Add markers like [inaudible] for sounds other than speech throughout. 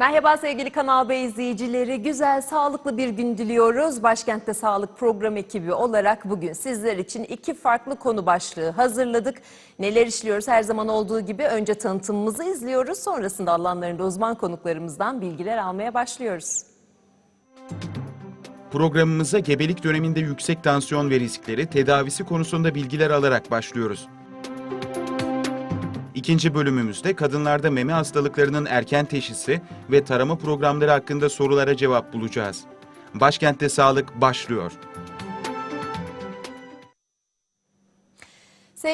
Merhaba sevgili Kanal B izleyicileri. Güzel, sağlıklı bir gün diliyoruz. Başkentte Sağlık Program ekibi olarak bugün sizler için iki farklı konu başlığı hazırladık. Neler işliyoruz her zaman olduğu gibi önce tanıtımımızı izliyoruz. Sonrasında alanlarında uzman konuklarımızdan bilgiler almaya başlıyoruz. Programımıza gebelik döneminde yüksek tansiyon ve riskleri tedavisi konusunda bilgiler alarak başlıyoruz. İkinci bölümümüzde kadınlarda meme hastalıklarının erken teşhisi ve tarama programları hakkında sorulara cevap bulacağız. Başkentte Sağlık başlıyor.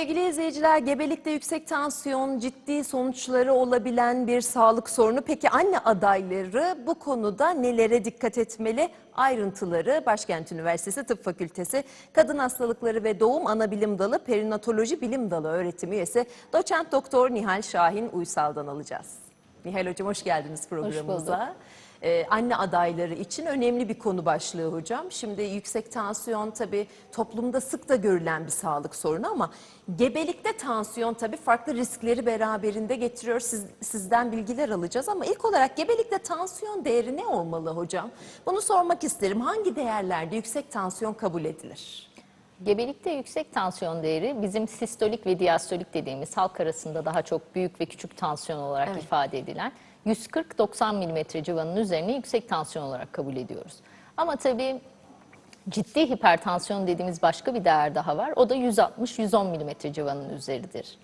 Sevgili izleyiciler, gebelikte yüksek tansiyon ciddi sonuçları olabilen bir sağlık sorunu. Peki anne adayları bu konuda nelere dikkat etmeli? Ayrıntıları Başkent Üniversitesi Tıp Fakültesi Kadın Hastalıkları ve Doğum Anabilim Dalı Perinatoloji Bilim Dalı öğretim üyesi Doçent Doktor Nihal Şahin Uysal'dan alacağız. Nihal Hocam hoş geldiniz programımıza. Ee, anne adayları için önemli bir konu başlığı hocam. Şimdi yüksek tansiyon tabii toplumda sık da görülen bir sağlık sorunu ama gebelikte tansiyon tabii farklı riskleri beraberinde getiriyor. Siz, sizden bilgiler alacağız ama ilk olarak gebelikte tansiyon değeri ne olmalı hocam? Bunu sormak isterim. Hangi değerlerde yüksek tansiyon kabul edilir? Gebelikte yüksek tansiyon değeri bizim sistolik ve diastolik dediğimiz halk arasında daha çok büyük ve küçük tansiyon olarak Evet. ifade edilen 140-90 mm civarının üzerine yüksek tansiyon olarak kabul ediyoruz. Ama tabii ciddi hipertansiyon dediğimiz başka bir değer daha var. O da 160-110 mm civarının üzeridir.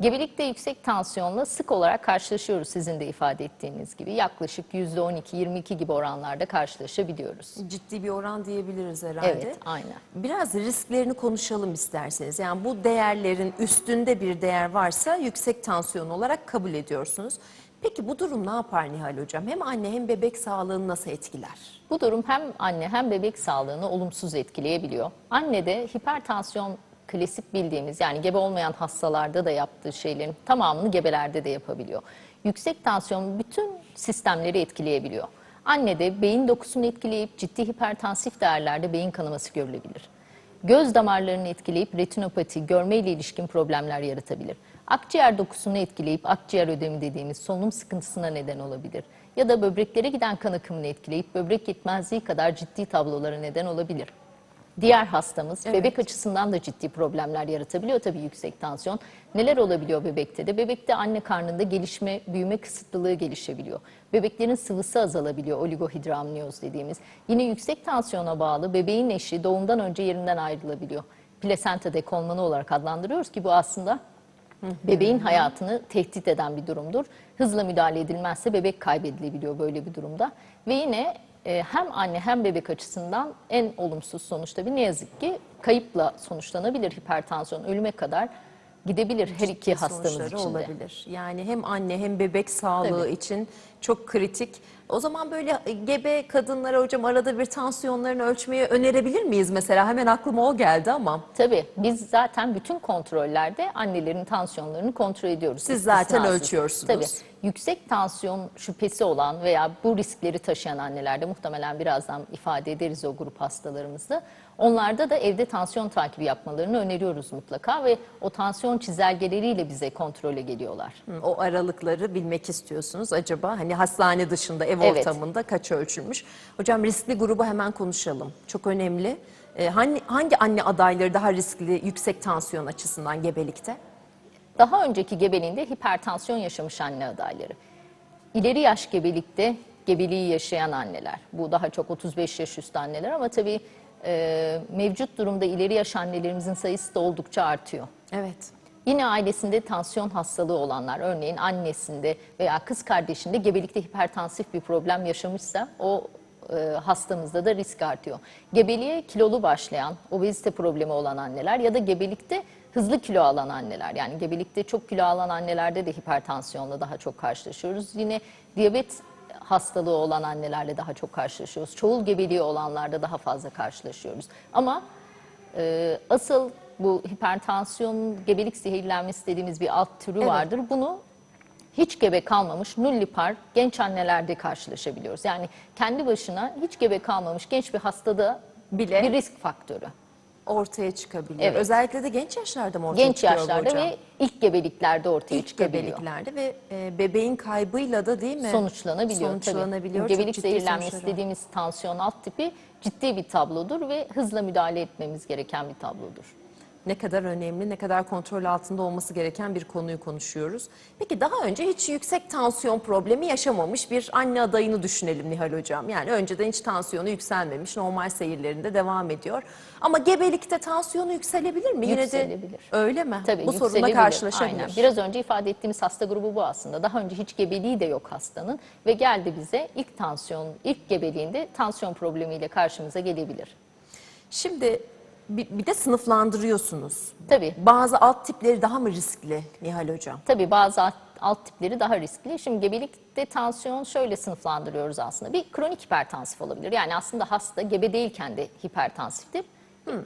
Gebelikte yüksek tansiyonla sık olarak karşılaşıyoruz sizin de ifade ettiğiniz gibi. Yaklaşık %12-22 gibi oranlarda karşılaşabiliyoruz. Ciddi bir oran diyebiliriz herhalde. Evet, aynen. Biraz risklerini konuşalım isterseniz. Yani bu değerlerin üstünde bir değer varsa yüksek tansiyon olarak kabul ediyorsunuz. Peki bu durum ne yapar Nihal Hocam? Hem anne hem bebek sağlığını nasıl etkiler? Bu durum hem anne hem bebek sağlığını olumsuz etkileyebiliyor. Anne de hipertansiyon klasik bildiğimiz yani gebe olmayan hastalarda da yaptığı şeylerin tamamını gebelerde de yapabiliyor. Yüksek tansiyon bütün sistemleri etkileyebiliyor. Anne de beyin dokusunu etkileyip ciddi hipertansif değerlerde beyin kanaması görülebilir. Göz damarlarını etkileyip retinopati, görmeyle ilişkin problemler yaratabilir. Akciğer dokusunu etkileyip akciğer ödemi dediğimiz solunum sıkıntısına neden olabilir. Ya da böbreklere giden kan akımını etkileyip böbrek yetmezliği kadar ciddi tablolara neden olabilir. Diğer hastamız bebek açısından da ciddi problemler yaratabiliyor tabii yüksek tansiyon. Neler olabiliyor bebekte de? Bebekte anne karnında gelişme, büyüme kısıtlılığı gelişebiliyor. Bebeklerin sıvısı azalabiliyor, oligohidramniyoz dediğimiz. Yine yüksek tansiyona bağlı bebeğin eşi doğumdan önce yerinden ayrılabiliyor. Plasenta dekolmanı olarak adlandırıyoruz ki bu aslında bebeğin hayatını tehdit eden bir durumdur. Hızla müdahale edilmezse bebek kaybedilebiliyor böyle bir durumda. Ve yine e, hem anne hem bebek açısından en olumsuz sonuç tabii ne yazık ki kayıpla sonuçlanabilir hipertansiyon ölüme kadar gidebilir her iki hastamız Sonuçları için de. olabilir. Yani hem anne hem bebek sağlığı Tabii. için çok kritik. O zaman böyle gebe kadınlara hocam arada bir tansiyonlarını ölçmeyi önerebilir miyiz mesela? Hemen aklıma o geldi ama. Tabii biz zaten bütün kontrollerde annelerin tansiyonlarını kontrol ediyoruz. Siz zaten istisnasız. ölçüyorsunuz. Tabii. Yüksek tansiyon şüphesi olan veya bu riskleri taşıyan annelerde muhtemelen birazdan ifade ederiz o grup hastalarımızda. Onlarda da evde tansiyon takibi yapmalarını öneriyoruz mutlaka ve o tansiyon çizelgeleriyle bize kontrole geliyorlar. Hı, O aralıkları bilmek istiyorsunuz. Acaba hani hastane dışında ev Evet. ortamında kaç ölçülmüş? Hocam riskli grubu hemen konuşalım. Çok önemli. Ee, hangi, hangi anne adayları daha riskli yüksek tansiyon açısından gebelikte? Daha önceki gebeliğinde hipertansiyon yaşamış anne adayları. İleri yaş gebelikte gebeliği yaşayan anneler. Bu daha çok 35 yaş üstü anneler ama tabii e, mevcut durumda ileri yaş annelerimizin sayısı da oldukça artıyor. Evet. Yine ailesinde tansiyon hastalığı olanlar, örneğin annesinde veya kız kardeşinde gebelikte hipertansif bir problem yaşamışsa o e, hastamızda da risk artıyor. Gebeliğe kilolu başlayan, obezite problemi olan anneler ya da gebelikte hızlı kilo alan anneler. Yani gebelikte çok kilo alan annelerde de hipertansiyonla daha çok karşılaşıyoruz. Yine diyabet hastalığı olan annelerle daha çok karşılaşıyoruz. Çoğul gebeliği olanlarda daha fazla karşılaşıyoruz. Ama ee, asıl bu hipertansiyon gebelik zehirlenmesi dediğimiz bir alt türü Evet. vardır. Bunu hiç gebe kalmamış nullipar genç annelerde karşılaşabiliyoruz. Yani kendi başına hiç gebe kalmamış genç bir hastada Bile- bir risk faktörü. Ortaya çıkabiliyor. Evet. Özellikle de genç yaşlarda mı ortaya Genç çıkıyor bu yaşlarda hocam? ve ilk gebeliklerde ortaya İlk çıkabiliyor. gebeliklerde ve e, bebeğin kaybıyla da değil mi? sonuçlanabiliyor. Sonuçlanabiliyor. Tabii. Gebelik zehirlenmesi dediğimiz tansiyon alt tipi ciddi bir tablodur ve hızla müdahale etmemiz gereken bir tablodur. Ne kadar önemli, ne kadar kontrol altında olması gereken bir konuyu konuşuyoruz. Peki daha önce hiç yüksek tansiyon problemi yaşamamış bir anne adayını düşünelim Nihal Hocam. Yani önceden hiç tansiyonu yükselmemiş, normal seyirlerinde devam ediyor. Ama gebelikte tansiyonu yükselebilir mi? Yine de Yükselebilir. öyle mi? Tabii Bu sorunla yükselebilir. karşılaşabilir. Aynen. Biraz önce ifade ettiğimiz hasta grubu bu aslında. Daha önce hiç gebeliği de yok hastanın ve geldi bize ilk tansiyon, ilk gebeliğinde tansiyon problemiyle karşımıza gelebilir. Şimdi bir, bir de sınıflandırıyorsunuz. Tabii. Bazı alt tipleri daha mı riskli Nihal Hocam? Tabii bazı alt, alt tipleri daha riskli. Şimdi gebelikte tansiyon şöyle sınıflandırıyoruz aslında. Bir kronik hipertansif olabilir. Yani aslında hasta gebe değilken de hipertansiftir.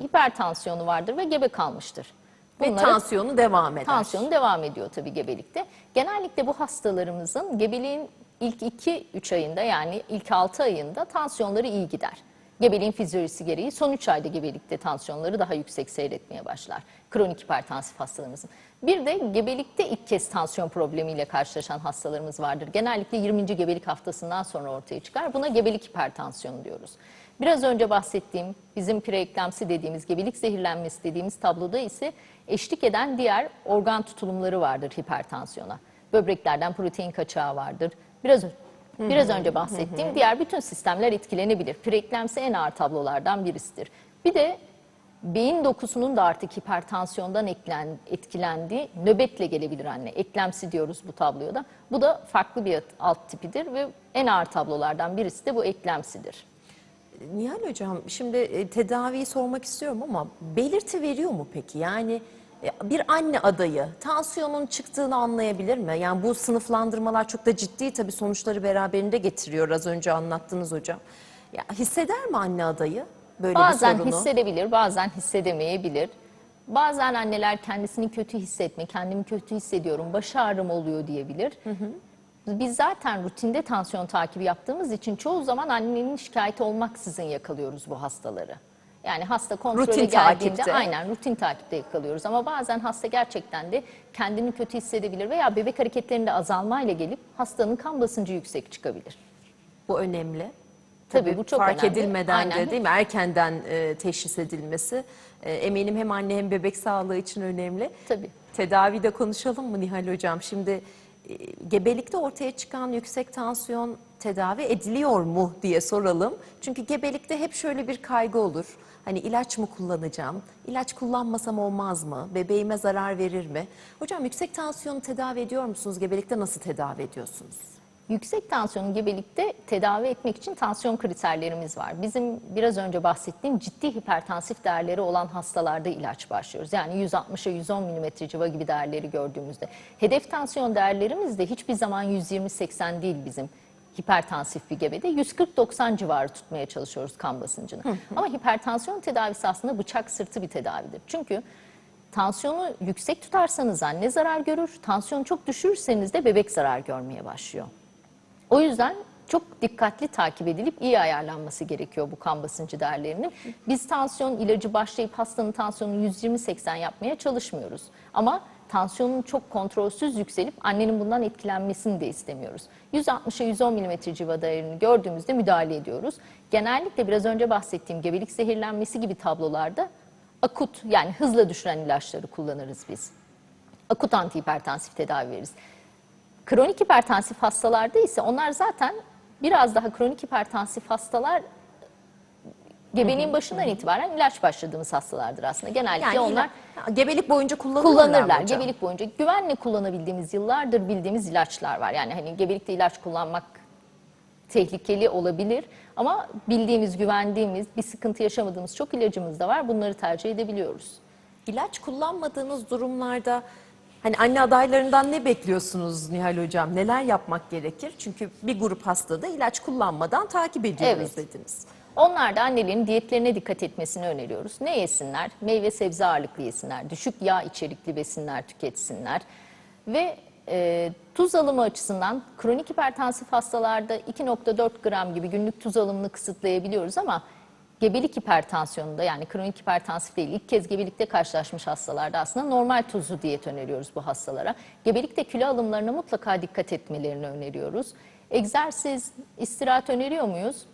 Hipertansiyonu vardır ve gebe kalmıştır. Ve Bunlara tansiyonu devam eder. Tansiyonu devam ediyor tabii gebelikte. Genellikle bu hastalarımızın gebeliğin ilk 2-3 ayında yani ilk 6 ayında tansiyonları iyi gider. Gebeliğin fizyolojisi gereği son 3 ayda gebelikte tansiyonları daha yüksek seyretmeye başlar. Kronik hipertansif hastalarımızın. Bir de gebelikte ilk kez tansiyon problemiyle karşılaşan hastalarımız vardır. Genellikle 20. gebelik haftasından sonra ortaya çıkar. Buna gebelik hipertansiyonu diyoruz. Biraz önce bahsettiğim bizim preeklemsi dediğimiz gebelik zehirlenmesi dediğimiz tabloda ise eşlik eden diğer organ tutulumları vardır hipertansiyona. Böbreklerden protein kaçağı vardır. Biraz biraz önce bahsettiğim diğer bütün sistemler etkilenebilir. Preeklemsi en ağır tablolardan birisidir. Bir de beyin dokusunun da artık hipertansiyondan eklen, etkilendiği nöbetle gelebilir anne. Eklemsi diyoruz bu tabloda. Bu da farklı bir alt tipidir ve en ağır tablolardan birisi de bu eklemsidir. Nihal Hocam şimdi e, tedaviyi sormak istiyorum ama belirti veriyor mu peki? Yani bir anne adayı tansiyonun çıktığını anlayabilir mi? Yani bu sınıflandırmalar çok da ciddi tabii sonuçları beraberinde getiriyor az önce anlattınız hocam. Ya, hisseder mi anne adayı böyle Bazen bir sorunu? hissedebilir, bazen hissedemeyebilir. Bazen anneler kendisini kötü hissetme, kendimi kötü hissediyorum, baş ağrım oluyor diyebilir. Biz zaten rutinde tansiyon takibi yaptığımız için çoğu zaman annenin şikayeti olmaksızın yakalıyoruz bu hastaları. Yani hasta kontrole Rutin geldiğinde takipte. aynen rutin takipte yakalıyoruz. Ama bazen hasta gerçekten de kendini kötü hissedebilir veya bebek hareketlerinde azalmayla gelip hastanın kan basıncı yüksek çıkabilir. Bu önemli. Tabii, bu çok fark önemli. edilmeden de Aynen. değil mi? Erkenden e, teşhis edilmesi e, eminim hem anne hem bebek sağlığı için önemli. Tabii. Tedavide konuşalım mı Nihal Hocam? Şimdi e, gebelikte ortaya çıkan yüksek tansiyon tedavi ediliyor mu diye soralım. Çünkü gebelikte hep şöyle bir kaygı olur. Hani ilaç mı kullanacağım? İlaç kullanmasam olmaz mı? Bebeğime zarar verir mi? Hocam yüksek tansiyonu tedavi ediyor musunuz? Gebelikte nasıl tedavi ediyorsunuz? Yüksek tansiyonu gebelikte tedavi etmek için tansiyon kriterlerimiz var. Bizim biraz önce bahsettiğim ciddi hipertansif değerleri olan hastalarda ilaç başlıyoruz. Yani 160'a 110 mm civa gibi değerleri gördüğümüzde. Hedef tansiyon değerlerimiz de hiçbir zaman 120-80 değil bizim hipertansif bir gebede 140-90 civarı tutmaya çalışıyoruz kan basıncını. Ama hipertansiyon tedavisi aslında bıçak sırtı bir tedavidir. Çünkü tansiyonu yüksek tutarsanız anne zarar görür, tansiyonu çok düşürürseniz de bebek zarar görmeye başlıyor. O yüzden çok dikkatli takip edilip iyi ayarlanması gerekiyor bu kan basıncı değerlerinin. Biz tansiyon ilacı başlayıp hastanın tansiyonunu 120-80 yapmaya çalışmıyoruz. Ama tansiyonun çok kontrolsüz yükselip annenin bundan etkilenmesini de istemiyoruz. 160'a 110 mm civa değerini gördüğümüzde müdahale ediyoruz. Genellikle biraz önce bahsettiğim gebelik zehirlenmesi gibi tablolarda akut yani hızla düşüren ilaçları kullanırız biz. Akut antihipertansif tedavi veririz. Kronik hipertansif hastalarda ise onlar zaten biraz daha kronik hipertansif hastalar gebeliğin başından itibaren ilaç başladığımız hastalardır aslında. Genellikle Yani onlar ila- gebelik boyunca kullanırlar. hocam? Gebelik boyunca güvenle kullanabildiğimiz yıllardır bildiğimiz ilaçlar var. Yani hani gebelikte ilaç kullanmak tehlikeli olabilir ama bildiğimiz, güvendiğimiz, bir sıkıntı yaşamadığımız çok ilacımız da var. Bunları tercih edebiliyoruz. İlaç kullanmadığınız durumlarda hani anne adaylarından ne bekliyorsunuz Nihal Hocam? Neler yapmak gerekir? Çünkü bir grup hastada ilaç kullanmadan takip ediyoruz Evet. dediniz. Onlar da annelerin diyetlerine dikkat etmesini öneriyoruz. Ne yesinler? Meyve sebze ağırlıklı yesinler. Düşük yağ içerikli besinler tüketsinler. Ve e, tuz alımı açısından kronik hipertansif hastalarda 2.4 gram gibi günlük tuz alımını kısıtlayabiliyoruz ama gebelik hipertansiyonunda yani kronik hipertansif değil ilk kez gebelikte karşılaşmış hastalarda aslında normal tuzlu diyet öneriyoruz bu hastalara. Gebelikte kilo alımlarına mutlaka dikkat etmelerini öneriyoruz. Egzersiz, istirahat öneriyor muyuz?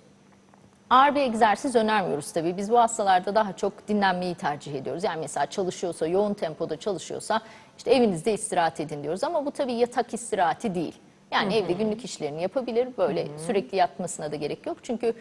Ağır bir egzersiz önermiyoruz tabii. Biz bu hastalarda daha çok dinlenmeyi tercih ediyoruz. Yani mesela çalışıyorsa, yoğun tempoda çalışıyorsa işte evinizde istirahat edin diyoruz. Ama bu tabii yatak istirahati değil. Yani evde günlük işlerini yapabilir. Böyle sürekli yatmasına da gerek yok. Çünkü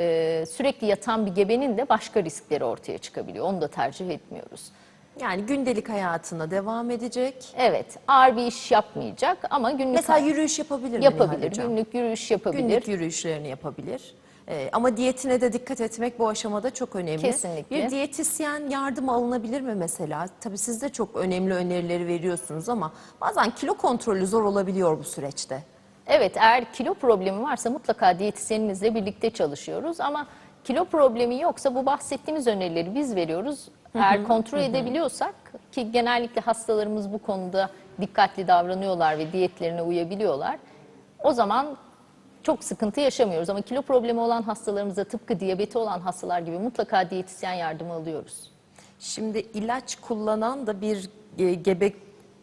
e, sürekli yatan bir gebenin de başka riskleri ortaya çıkabiliyor. Onu da tercih etmiyoruz. Yani gündelik hayatına devam edecek. Evet, ağır bir iş yapmayacak ama günlük Mesela yürüyüş yapabilir mi yapabilir, günlük yürüyüş yapabilir. Günlük yürüyüşlerini yapabilir. Ee, ama diyetine de dikkat etmek bu aşamada çok önemli. Kesinlikle. Bir diyetisyen yardım alınabilir mi mesela? Tabii siz de çok önemli önerileri veriyorsunuz ama bazen kilo kontrolü zor olabiliyor bu süreçte. Evet eğer kilo problemi varsa mutlaka diyetisyeninizle birlikte çalışıyoruz ama kilo problemi yoksa bu bahsettiğimiz önerileri biz veriyoruz. Eğer kontrol edebiliyorsak ki genellikle hastalarımız bu konuda dikkatli davranıyorlar ve diyetlerine uyabiliyorlar. O zaman çok sıkıntı yaşamıyoruz ama kilo problemi olan hastalarımıza tıpkı diyabeti olan hastalar gibi mutlaka diyetisyen yardımı alıyoruz. Şimdi ilaç kullanan da bir gebe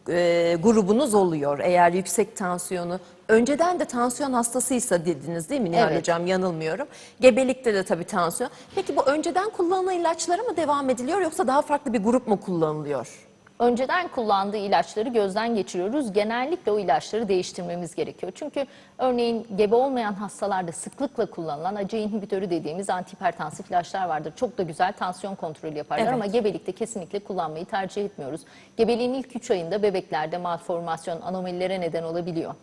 e, grubunuz oluyor eğer yüksek tansiyonu. Önceden de tansiyon hastasıysa dediniz değil mi Nihal Evet. Hocam yanılmıyorum. Gebelikte de tabii tansiyon. Peki bu önceden kullanılan ilaçlara mı devam ediliyor yoksa daha farklı bir grup mu kullanılıyor? Önceden kullandığı ilaçları gözden geçiriyoruz. Genellikle o ilaçları değiştirmemiz gerekiyor. Çünkü örneğin gebe olmayan hastalarda sıklıkla kullanılan acı inhibitörü dediğimiz antihipertansif ilaçlar vardır. Çok da güzel tansiyon kontrolü yaparlar Evet. ama gebelikte kesinlikle kullanmayı tercih etmiyoruz. Gebeliğin ilk 3 ayında bebeklerde malformasyon anomalilere neden olabiliyor.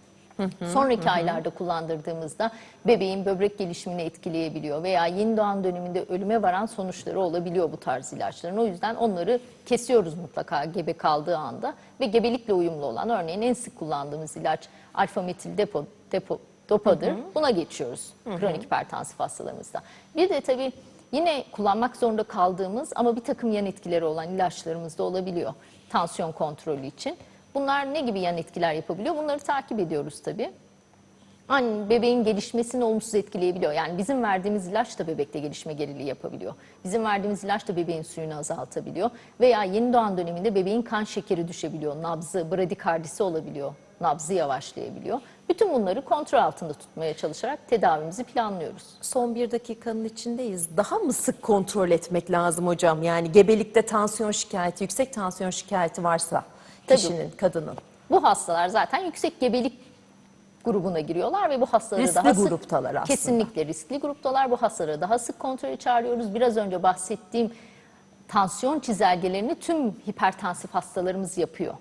Sonraki aylarda kullandırdığımızda bebeğin böbrek gelişimini etkileyebiliyor veya yeni doğan döneminde ölüme varan sonuçları olabiliyor bu tarz ilaçların. O yüzden onları kesiyoruz mutlaka gebe kaldığı anda ve gebelikle uyumlu olan örneğin en sık kullandığımız ilaç alfa metil depo, depo, dopadır. Buna geçiyoruz kronik hipertansif hastalarımızda. Bir de tabii yine kullanmak zorunda kaldığımız ama bir takım yan etkileri olan ilaçlarımız da olabiliyor tansiyon kontrolü için. Bunlar ne gibi yan etkiler yapabiliyor? Bunları takip ediyoruz tabii. Anne, bebeğin gelişmesini olumsuz etkileyebiliyor. Yani bizim verdiğimiz ilaç da bebekte gelişme geriliği yapabiliyor. Bizim verdiğimiz ilaç da bebeğin suyunu azaltabiliyor. Veya yeni doğan döneminde bebeğin kan şekeri düşebiliyor. Nabzı, bradikardisi olabiliyor. Nabzı yavaşlayabiliyor. Bütün bunları kontrol altında tutmaya çalışarak tedavimizi planlıyoruz. Son bir dakikanın içindeyiz. Daha mı sık kontrol etmek lazım hocam? Yani gebelikte tansiyon şikayeti, yüksek tansiyon şikayeti varsa Tabii. kişinin, kadının. Bu hastalar zaten yüksek gebelik grubuna giriyorlar ve bu hastaları Riskli daha sık gruptalar aslında. kesinlikle riskli gruptalar. Bu hastaları daha sık kontrole çağırıyoruz. Biraz önce bahsettiğim tansiyon çizelgelerini tüm hipertansif hastalarımız yapıyor.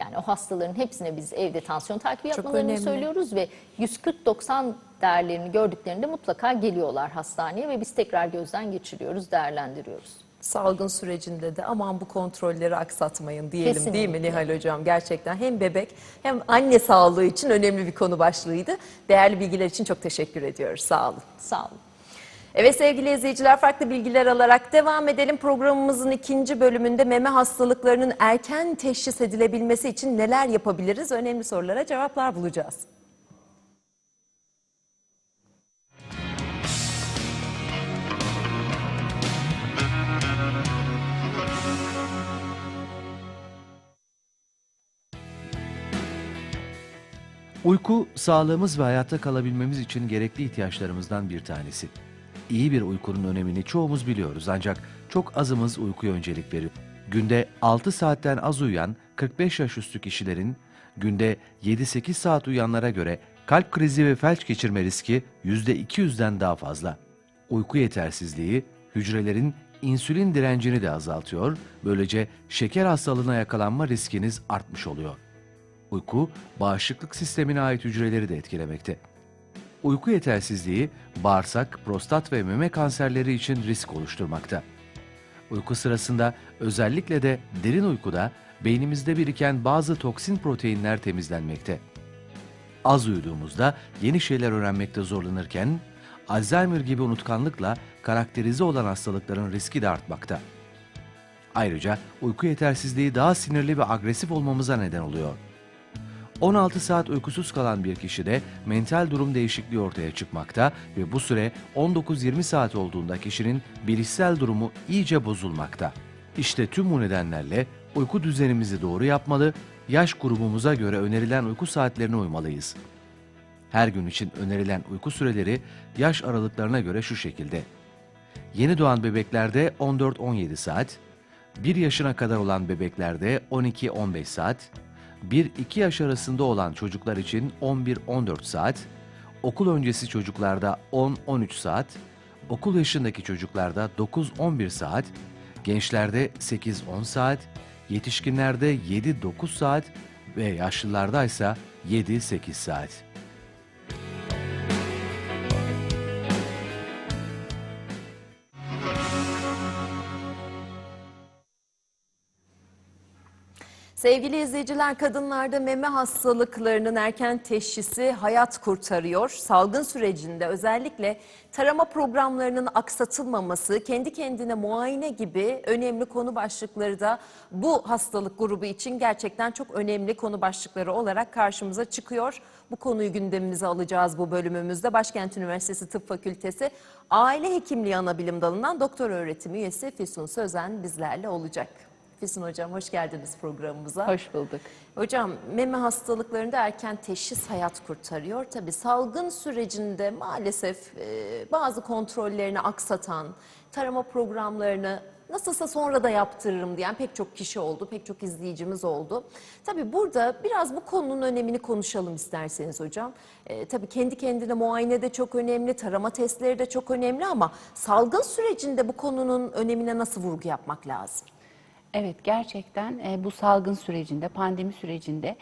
Yani o hastaların hepsine biz evde tansiyon takibi yapmalarını önemli. söylüyoruz ve 140-90 değerlerini gördüklerinde mutlaka geliyorlar hastaneye ve biz tekrar gözden geçiriyoruz, değerlendiriyoruz. Salgın sürecinde de aman bu kontrolleri aksatmayın diyelim değil mi Kesinlikle. Nihal Hocam? Gerçekten hem bebek hem anne sağlığı için önemli bir konu başlığıydı. Değerli bilgiler için çok teşekkür ediyoruz. Sağ olun. Sağ olun. Evet sevgili izleyiciler farklı bilgiler alarak devam edelim. Programımızın ikinci bölümünde meme hastalıklarının erken teşhis edilebilmesi için neler yapabiliriz? Önemli sorulara cevaplar bulacağız. Uyku, sağlığımız ve hayatta kalabilmemiz için gerekli ihtiyaçlarımızdan bir tanesi. İyi bir uykunun önemini çoğumuz biliyoruz ancak çok azımız uykuya öncelik veriyor. Günde 6 saatten az uyuyan 45 yaş üstü kişilerin günde 7-8 saat uyuyanlara göre kalp krizi ve felç geçirme riski %200'den daha fazla. Uyku yetersizliği hücrelerin insülin direncini de azaltıyor, böylece şeker hastalığına yakalanma riskiniz artmış oluyor. Uyku, bağışıklık sistemine ait hücreleri de etkilemekte. Uyku yetersizliği, bağırsak, prostat ve meme kanserleri için risk oluşturmakta. Uyku sırasında özellikle de derin uykuda beynimizde biriken bazı toksin proteinler temizlenmekte. Az uyuduğumuzda yeni şeyler öğrenmekte zorlanırken, Alzheimer gibi unutkanlıkla karakterize olan hastalıkların riski de artmakta. Ayrıca uyku yetersizliği daha sinirli ve agresif olmamıza neden oluyor. 16 saat uykusuz kalan bir kişide mental durum değişikliği ortaya çıkmakta ve bu süre 19-20 saat olduğunda kişinin bilişsel durumu iyice bozulmakta. İşte tüm bu nedenlerle uyku düzenimizi doğru yapmalı, yaş grubumuza göre önerilen uyku saatlerine uymalıyız. Her gün için önerilen uyku süreleri yaş aralıklarına göre şu şekilde. Yeni doğan bebeklerde 14-17 saat, 1 yaşına kadar olan bebeklerde 12-15 saat, 1-2 yaş arasında olan çocuklar için 11-14 saat, okul öncesi çocuklarda 10-13 saat, okul yaşındaki çocuklarda 9-11 saat, gençlerde 8-10 saat, yetişkinlerde 7-9 saat ve yaşlılarda ise 7-8 saat. Sevgili izleyiciler, kadınlarda meme hastalıklarının erken teşhisi hayat kurtarıyor. Salgın sürecinde özellikle tarama programlarının aksatılmaması, kendi kendine muayene gibi önemli konu başlıkları da bu hastalık grubu için gerçekten çok önemli konu başlıkları olarak karşımıza çıkıyor. Bu konuyu gündemimize alacağız bu bölümümüzde. Başkent Üniversitesi Tıp Fakültesi Aile Hekimliği Anabilim Dalı'ndan doktor öğretim üyesi Füsun Sözen bizlerle olacak. Füsun Hocam hoş geldiniz programımıza. Hoş bulduk. Hocam meme hastalıklarında erken teşhis hayat kurtarıyor. Tabii salgın sürecinde maalesef e, bazı kontrollerini aksatan, tarama programlarını nasılsa sonra da yaptırırım diyen pek çok kişi oldu, pek çok izleyicimiz oldu. Tabii burada biraz bu konunun önemini konuşalım isterseniz hocam. E, tabii kendi kendine muayene de çok önemli, tarama testleri de çok önemli ama salgın sürecinde bu konunun önemine nasıl vurgu yapmak lazım? Evet gerçekten e, bu salgın sürecinde, pandemi sürecinde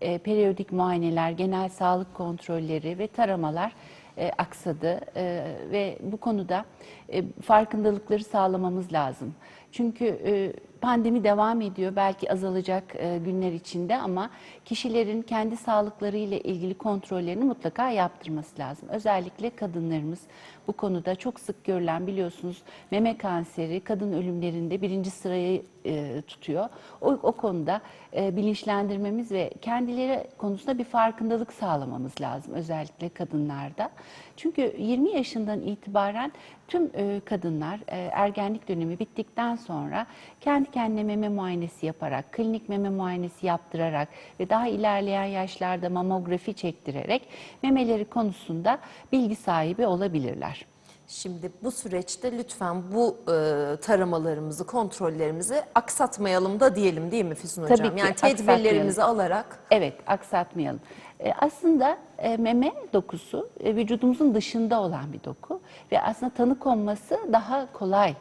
e, periyodik muayeneler, genel sağlık kontrolleri ve taramalar e, aksadı E, ve bu konuda e, farkındalıkları sağlamamız lazım. Çünkü e, pandemi devam ediyor belki azalacak e, günler içinde ama kişilerin kendi sağlıkları ile ilgili kontrollerini mutlaka yaptırması lazım. Özellikle kadınlarımız bu konuda çok sık görülen biliyorsunuz meme kanseri kadın ölümlerinde birinci sırayı e, tutuyor. O, o konuda e, bilinçlendirmemiz ve kendileri konusunda bir farkındalık sağlamamız lazım özellikle kadınlarda. Çünkü 20 yaşından itibaren tüm kadınlar ergenlik dönemi bittikten sonra kendi kendine meme muayenesi yaparak, klinik meme muayenesi yaptırarak ve daha ilerleyen yaşlarda mamografi çektirerek memeleri konusunda bilgi sahibi olabilirler. Şimdi bu süreçte lütfen bu e, taramalarımızı, kontrollerimizi aksatmayalım da diyelim değil mi Füsun Tabii Hocam? ki, yani tedbirlerimizi alarak Evet, aksatmayalım. E, aslında e, meme dokusu e, vücudumuzun dışında olan bir doku ve aslında tanı konması daha kolay.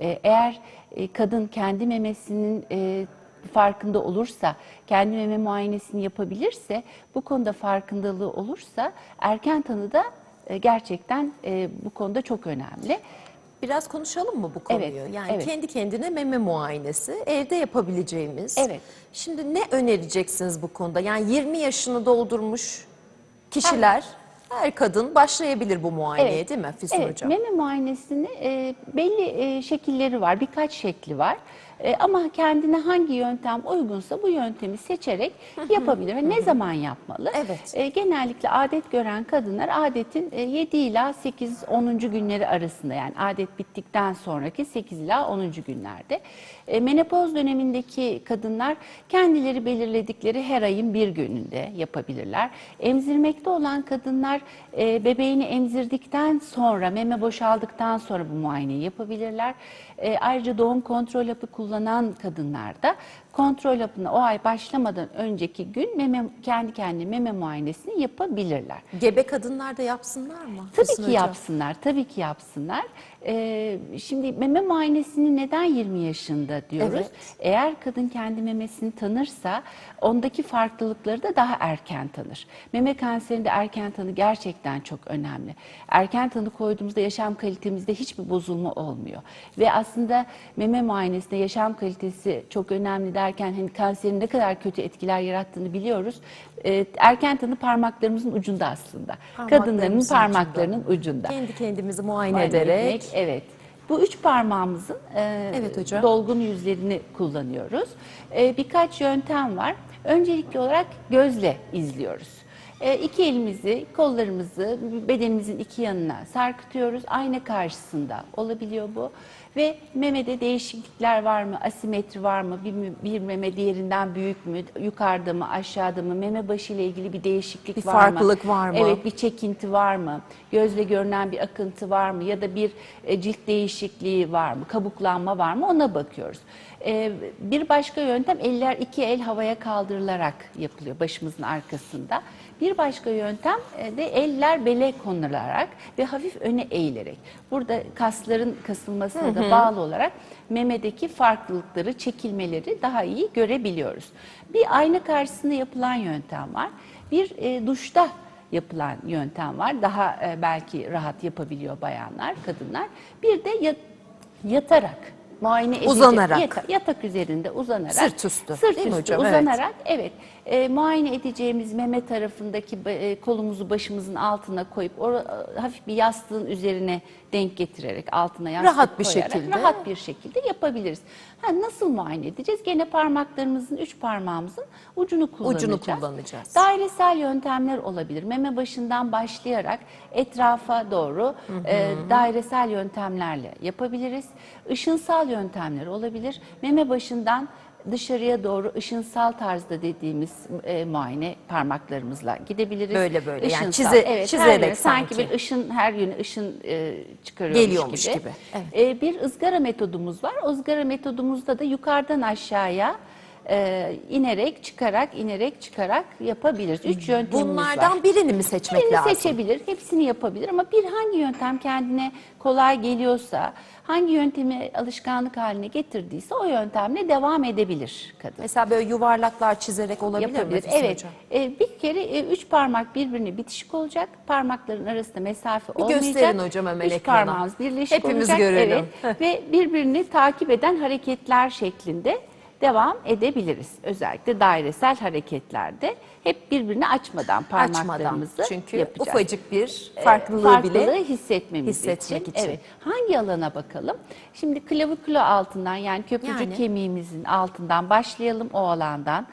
E, eğer e, kadın kendi memesinin e, farkında olursa, kendi meme muayenesini yapabilirse, bu konuda farkındalığı olursa erken tanı da e, gerçekten e, bu konuda çok önemli. biraz konuşalım mı bu konuyu? Evet, yani evet. kendi kendine meme muayenesi evde yapabileceğimiz. Evet. Şimdi ne önereceksiniz bu konuda? Yani 20 yaşını doldurmuş kişiler, her kadın başlayabilir bu muayeneye Evet. değil mi Füsun evet, Hocam? Meme muayenesini e, belli e, şekilleri var, birkaç şekli var. E, ama kendine hangi yöntem uygunsa bu yöntemi seçerek yapabilir. Ne zaman yapmalı? Evet. E, genellikle adet gören kadınlar adetin e, 7 ila 8 10. günleri arasında yani adet bittikten sonraki 8 ila 10. günlerde. E, menopoz dönemindeki kadınlar kendileri belirledikleri her ayın bir gününde yapabilirler. Emzirmekte olan kadınlar e, bebeğini emzirdikten sonra, meme boşaldıktan sonra bu muayeneyi yapabilirler. E, ayrıca doğum kontrol hapı kullanan kadınlar da kontrol hapına o ay başlamadan önceki gün meme, kendi kendine meme muayenesini yapabilirler. Gebe kadınlar da yapsınlar mı? Tabii Füsun ki Hocam? yapsınlar, tabii ki yapsınlar. Ee, şimdi meme muayenesini neden 20 yaşında diyoruz? Evet. Eğer kadın kendi memesini tanırsa ondaki farklılıkları da daha erken tanır. Meme kanserinde erken tanı gerçekten çok önemli. Erken tanı koyduğumuzda yaşam kalitemizde hiçbir bozulma olmuyor. Ve aslında meme muayenesinde yaşam kalitesi çok önemli derken hani kanserin ne kadar kötü etkiler yarattığını biliyoruz. Ee, erken tanı parmaklarımızın ucunda aslında. Kadınların parmaklarının ucunda. Kendi kendimizi muayene Muayene ederek etmek, evet. Bu üç parmağımızın e, Evet hocam. dolgun yüzlerini kullanıyoruz. E, birkaç yöntem var. Öncelikli olarak gözle izliyoruz. E, iki elimizi, kollarımızı bedenimizin iki yanına sarkıtıyoruz. Ayna karşısında olabiliyor bu. Ve memede değişiklikler var mı? Asimetri var mı? Bir, bir meme diğerinden büyük mü? Yukarıda mı? Aşağıda mı? Meme başı ile ilgili bir değişiklik Bir var mı? farklılık var mı? Evet, bir çekinti var mı? Gözle görünen bir akıntı var mı? Ya da bir e, cilt değişikliği var mı? Kabuklanma var mı? Ona bakıyoruz. E, bir başka yöntem eller iki el havaya kaldırılarak yapılıyor başımızın arkasında. Bir başka yöntem e, de eller bele konularak ve hafif öne eğilerek. Burada kasların kasılmasına da bağlı olarak memedeki farklılıkları, çekilmeleri daha iyi görebiliyoruz. Bir ayna karşısında yapılan yöntem var. Bir e, duşta yapılan yöntem var. Daha e, belki rahat yapabiliyor bayanlar, kadınlar. Bir de ya- yatarak muayene edecek. Uzanarak. Yata- yatak üzerinde uzanarak. Sırt üstü, Sırt üstü hocam? Evet. uzanarak evet. E, muayene edeceğimiz meme tarafındaki e, kolumuzu başımızın altına koyup or- hafif bir yastığın üzerine denk getirerek altına yastık Rahat bir koyarak şekilde. rahat bir şekilde yapabiliriz. Ha, nasıl muayene edeceğiz? Gene parmaklarımızın, üç parmağımızın ucunu kullanacağız. kullanacağız. Dairesel yöntemler olabilir. Meme başından başlayarak etrafa doğru e, dairesel yöntemlerle yapabiliriz. Işınsal yöntemler olabilir. Meme başından dışarıya doğru ışınsal tarzda dediğimiz e, muayene parmaklarımızla gidebiliriz. Böyle böyle, yani Işınsal, çize- evet, çizerek yöne, sanki sanki. bir ışın her yöne ışın e, çıkarıyormuş Geliyormuş gibi. gibi, evet. E, bir ızgara metodumuz var. O ızgara metodumuzda da yukarıdan aşağıya e, inerek çıkarak inerek çıkarak yapabiliriz. Üç yöntemimiz var. Bunlardan birini mi seçmek Birini lazım? seçebilir, hepsini yapabilir ama bir hangi yöntem kendine kolay geliyorsa, hangi yöntemi alışkanlık haline getirdiyse o yöntemle devam edebilir kadın. Mesela böyle yuvarlaklar çizerek olabilir mi? Yapabilir. Füsun Evet. hocam? E, bir kere e, üç parmak birbirine bitişik olacak. Parmakların arasında mesafe Bir olmayacak. gösterin hocam hemen üç ekrana. parmağımız birleşik Hepimiz olacak. görelim. Evet. Ve birbirini takip eden hareketler şeklinde devam edebiliriz. Özellikle dairesel hareketlerde hep birbirini açmadan Açmadan. parmaklarımızı Çünkü yapacağız. ufacık bir farklılığı, farklılığı bile hissetmemiz hissetmek için. Evet. Hangi alana bakalım? Şimdi klavikula altından yani köprücük Yani. kemiğimizin altından başlayalım o alandan.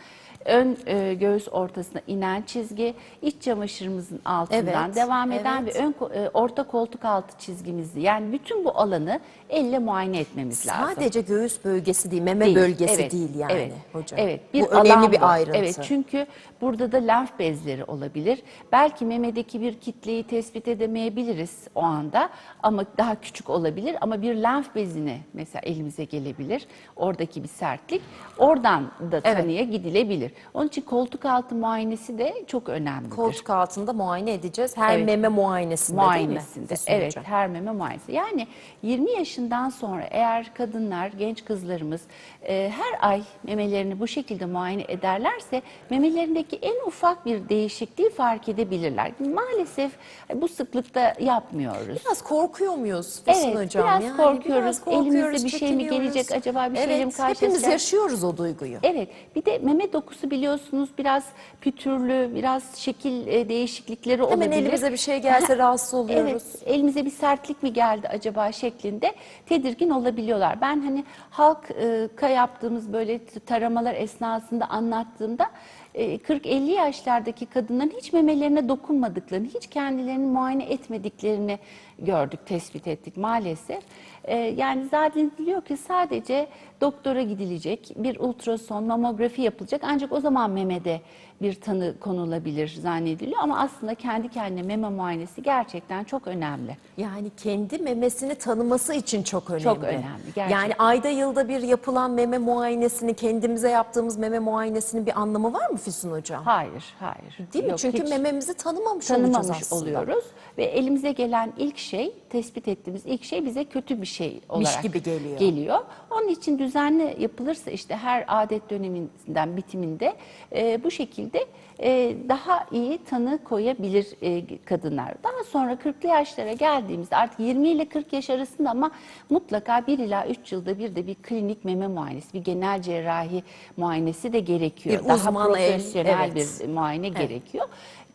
Ön e, göğüs ortasına inen çizgi, iç çamaşırımızın altından Evet, devam eden evet. ve ön e, orta koltuk altı çizgimizi yani bütün bu alanı elle muayene etmemiz lazım. sadece göğüs bölgesi değil, meme Değil, bölgesi evet, değil yani evet, hocam. Evet, bir bu önemli bu. bir ayrıntı. Evet, çünkü burada da lenf bezleri olabilir. Belki memedeki bir kitleyi tespit edemeyebiliriz o anda ama daha küçük olabilir ama bir lenf bezine mesela elimize gelebilir. Oradaki bir sertlik. Oradan da Evet. tanıya gidilebilir. Onun için koltuk altı muayenesi de çok önemlidir. Koltuk altında muayene edeceğiz. Her Evet. meme muayenesinde, muayenesinde. değil mi? Füsun Evet, her meme muayenesi. Yani 20 yaşından sonra eğer kadınlar, genç kızlarımız e, her ay memelerini bu şekilde muayene ederlerse memelerindeki en ufak bir değişikliği fark edebilirler. Maalesef bu sıklıkta yapmıyoruz. Biraz korkuyor muyuz Füsun Evet, hocam? biraz Yani korkuyoruz. Elimizde bir şey mi gelecek, acaba bir mi Evet, hepimiz karşılaşacağız? yaşıyoruz o duyguyu. Evet. Bir de meme dokusu biliyorsunuz biraz pütürlü, biraz şekil e, değişiklikleri Hemen olabilir. elimize bir şey gelse [laughs] rahatsız oluyoruz. Evet, elimize bir sertlik mi geldi acaba şeklinde tedirgin olabiliyorlar. Ben hani halka yaptığımız böyle taramalar esnasında anlattığımda e, 40-50 yaşlardaki kadınların hiç memelerine dokunmadıklarını, hiç kendilerini muayene etmediklerini gördük, tespit ettik maalesef. E, Yani zannediliyor ki sadece doktora gidilecek, bir ultrason, mamografi yapılacak ancak o zaman memede bir tanı konulabilir zannediliyor ama aslında kendi kendine meme muayenesi gerçekten çok önemli. Yani kendi memesini tanıması için çok önemli. Çok önemli, gerçekten. Yani ayda yılda bir yapılan meme muayenesini, kendimize yaptığımız meme muayenesinin bir anlamı var mı Füsun hocam? Hayır, hayır. Değil mi? Yok, Çünkü mememizi tanımamış, olacağız tanımamış aslında. oluyoruz ve elimize gelen ilk şey, tespit ettiğimiz ilk şey bize kötü bir şey olarak gibi geliyor. geliyor. Onun için düzenli yapılırsa işte her adet döneminden bitiminde e, bu şekilde e, daha iyi tanı koyabilir e, kadınlar. Daha sonra 40'lı yaşlara geldiğimizde artık 20 ile 40 yaş arasında ama mutlaka 1 ila 3 yılda bir de bir klinik meme muayenesi, bir genel cerrahi muayenesi de gerekiyor. Bir daha uzman el, profesyonel evet. bir muayene gerekiyor.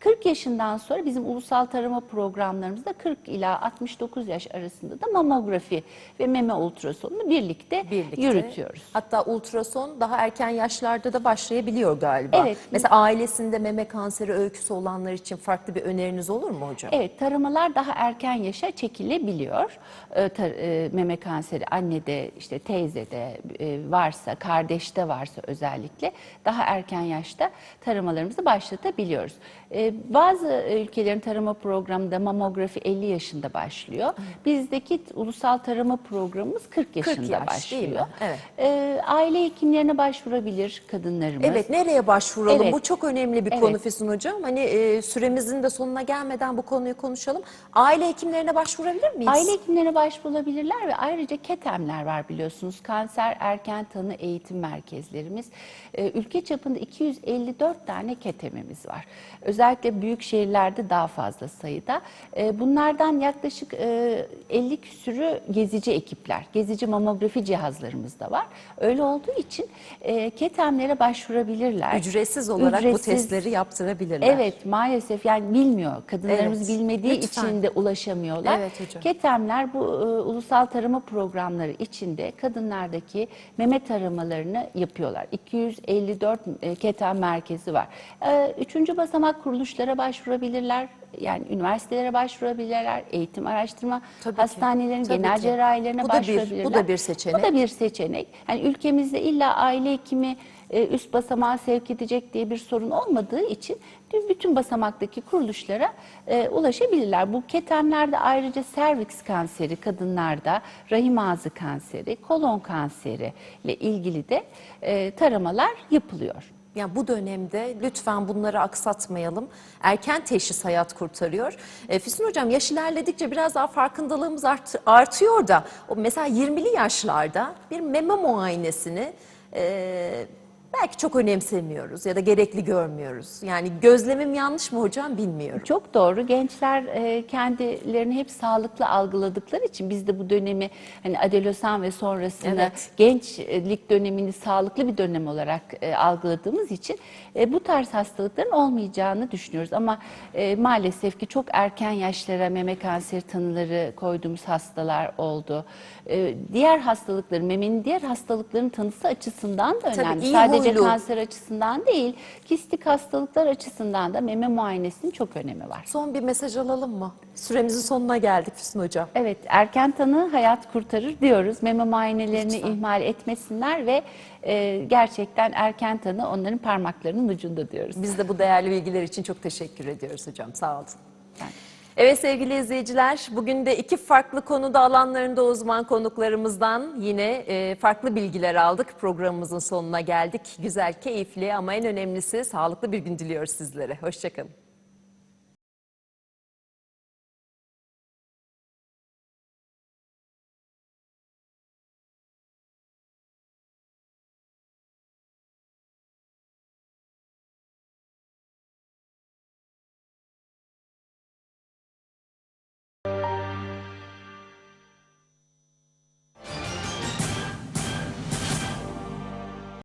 40 yaşından sonra bizim ulusal tarama programlarımızda 40 ila 69 yaş arasında da mamografi ve meme ultrasonunu birlikte, birlikte. yürütüyoruz. Hatta ultrason daha erken yaşlarda da başlayabiliyor galiba. Evet. Mesela ailesinde meme kanseri öyküsü olanlar için farklı bir öneriniz olur mu hocam? Evet, taramalar daha erken yaşa çekilebiliyor. Ee, tar- e, meme kanseri annede, işte teyzede e, varsa, kardeşte varsa özellikle daha erken yaşta taramalarımızı başlatabiliyoruz. Ee, bazı ülkelerin tarama programında mamografi 50 yaşında başlıyor. Bizdeki ulusal tarama programımız 40 yaşında yaş, başlıyor. değil mi? Evet. Ee, aile hekimlerine başvurabilir kadınlarımız. Evet nereye başvuralım? Evet. Bu çok önemli bir Evet. konu Füsun Hocam. Hani e, süremizin de sonuna gelmeden bu konuyu konuşalım. Aile hekimlerine başvurabilir miyiz? Aile hekimlerine başvurulabilirler ve ayrıca KETEM'ler var biliyorsunuz. Kanser Erken Tanı Eğitim Merkezlerimiz. Ülke çapında 254 tane KETEM'imiz var. Özellikle büyük şehirlerde daha fazla sayıda. Ee, bunlardan yaklaşık e, 50 küsürü gezici ekipler, gezici mamografi cihazlarımız da var. Öyle olduğu için e, KETEM'lere başvurabilirler. Ücretsiz olarak bu Ücretsiz- testleri yaptırabilirler. Evet maalesef yani bilmiyor. Kadınlarımız Evet, bilmediği lütfen. için de ulaşamıyorlar. Evet hocam. Ketemler bu e, ulusal tarama programları içinde kadınlardaki meme taramalarını yapıyorlar. 254 e, ketem merkezi var. E, üçüncü basamak kuruluşlara başvurabilirler. Yani üniversitelere başvurabilirler, eğitim araştırma Tabii ki, hastanelerin tabii genel ki. cerrahilerine Bu da bir- bu da bir seçenek. Bu da bir seçenek. Yani ülkemizde illa aile hekimi e, üst basamağa sevk edecek diye bir sorun olmadığı için tüm- bütün basamaktaki kuruluşlara e, ulaşabilirler. Bu ketemlerde ayrıca serviks kanseri kadınlarda, rahim ağzı kanseri, kolon kanseri ile ilgili de e, taramalar yapılıyor. Yani bu dönemde lütfen bunları aksatmayalım. Erken teşhis hayat kurtarıyor. E, Füsun Hocam yaş ilerledikçe biraz daha farkındalığımız art- artıyor da o mesela 20'li yaşlarda bir meme muayenesini e, belki çok önemsemiyoruz ya da gerekli görmüyoruz. Yani gözlemim yanlış mı hocam bilmiyorum. Çok doğru. Gençler e, kendilerini hep sağlıklı algıladıkları için biz de bu dönemi hani adolesan ve sonrasını Evet. gençlik dönemini sağlıklı bir dönem olarak e, algıladığımız için e, bu tarz hastalıkların olmayacağını düşünüyoruz. Ama e, maalesef ki çok erken yaşlara meme kanseri tanıları koyduğumuz hastalar oldu. E, diğer hastalıkların, memenin diğer hastalıkların tanısı açısından da Tabii, önemli. iyi Sadece huylu. kanser açısından değil, kistik hastalıklar açısından da meme muayenesinin çok önemi var. Son bir mesaj alalım mı? Süremizin sonuna geldik Füsun Hocam. Evet, erken tanı hayat kurtarır diyoruz. Meme muayenelerini Lütfen. ihmal etmesinler ve e, gerçekten erken tanı onların parmaklarının ucunda diyoruz. Biz de bu değerli bilgiler için çok teşekkür ediyoruz hocam. Sağ olun. Ben- Evet sevgili izleyiciler, bugün de iki farklı konuda alanlarında uzman konuklarımızdan yine e, farklı bilgiler aldık. Programımızın sonuna geldik. Güzel, keyifli ama en önemlisi sağlıklı bir gün diliyoruz sizlere. Hoşçakalın.